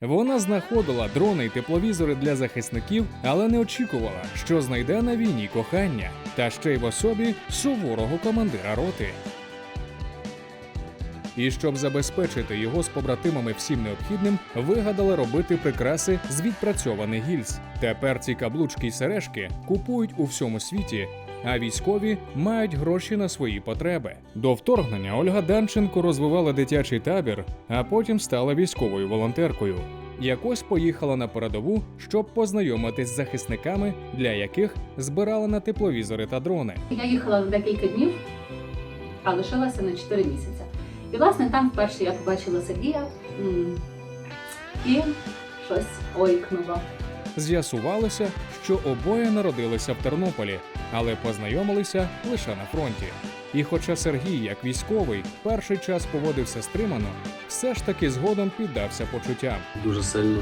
Вона знаходила дрони й тепловізори для захисників, але не очікувала, що знайде на війні кохання, та ще й в особі суворого командира роти. І щоб забезпечити його з побратимами всім необхідним, вигадали робити прикраси з відпрацьованих гільз. Тепер ці каблучки й сережки купують у всьому світі. А військові мають гроші на свої потреби. До вторгнення Ольга Данченко розвивала дитячий табір, а потім стала військовою волонтеркою. Якось поїхала на передову, щоб познайомитись з захисниками, для яких збирала на тепловізори та дрони. Я їхала на декілька днів, а лишилася на 4 місяці. І власне там вперше я побачила Сергія і щось ойкнуло. З'ясувалося, що обоє народилися в Тернополі, але познайомилися лише на фронті. І хоча Сергій, як військовий, перший час поводився стримано, все ж таки згодом піддався почуттям. дуже сильно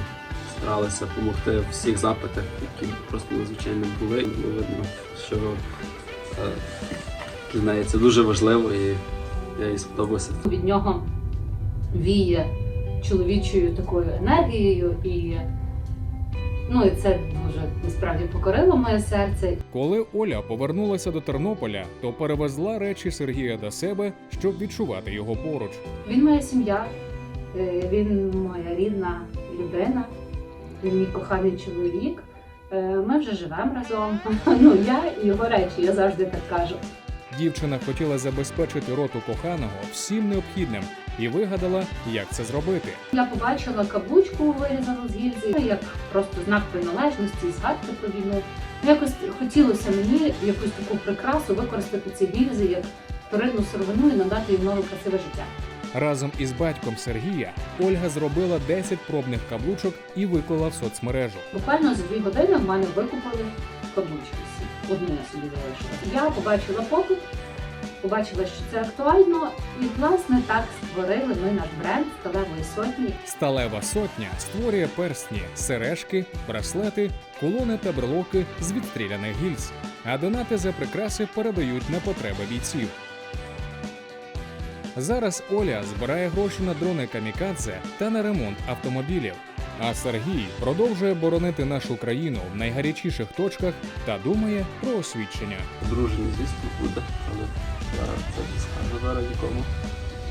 старалися допомогти в всіх запитах, які просто надзвичайно були. Було видно, що для неї це дуже важливо і я їй сподобався. Від нього віє чоловічою такою енергією, і ну і це дуже насправді покорило моє серце. Коли Оля повернулася до Тернополя, то перевезла речі Сергія до себе, щоб відчувати його поруч. Він моя сім'я, е, він моя рідна людина, він мій коханий чоловік. Е, Ми вже живемо разом. Ну я і його речі, я завжди так кажу. Дівчина хотіла забезпечити роту коханого всім необхідним і вигадала, як це зробити. Я побачила каблучку вирізану з гільзи, як просто знак приналежності, згадки про війну. Ну, Якось хотілося мені якусь таку прикрасу використати ці гільзи як вторинну сировину і надати їм нове красиве життя. Разом із батьком Сергія Ольга зробила 10 пробних каблучок і виклала в соцмережу. Буквально за дві години в мене викупили каблучки я собі залишила. Я побачила попит, побачила, що це актуально, і власне так створили ми наш бренд сталевої сотні. Сталева сотня створює персні, сережки, браслети, колони та брелоки з відстріляних гільз, а донати за прикраси передають на потреби бійців. Зараз Оля збирає гроші на дрони камікадзе та на ремонт автомобілів. А Сергій продовжує боронити нашу країну в найгарячіших точках та думає про освідчення. Дружні, звісно, буде, але я це не скажу зараз нікому.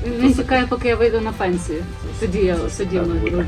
Він чекає, поки я вийду на пенсію. Тоді я сидів на буде.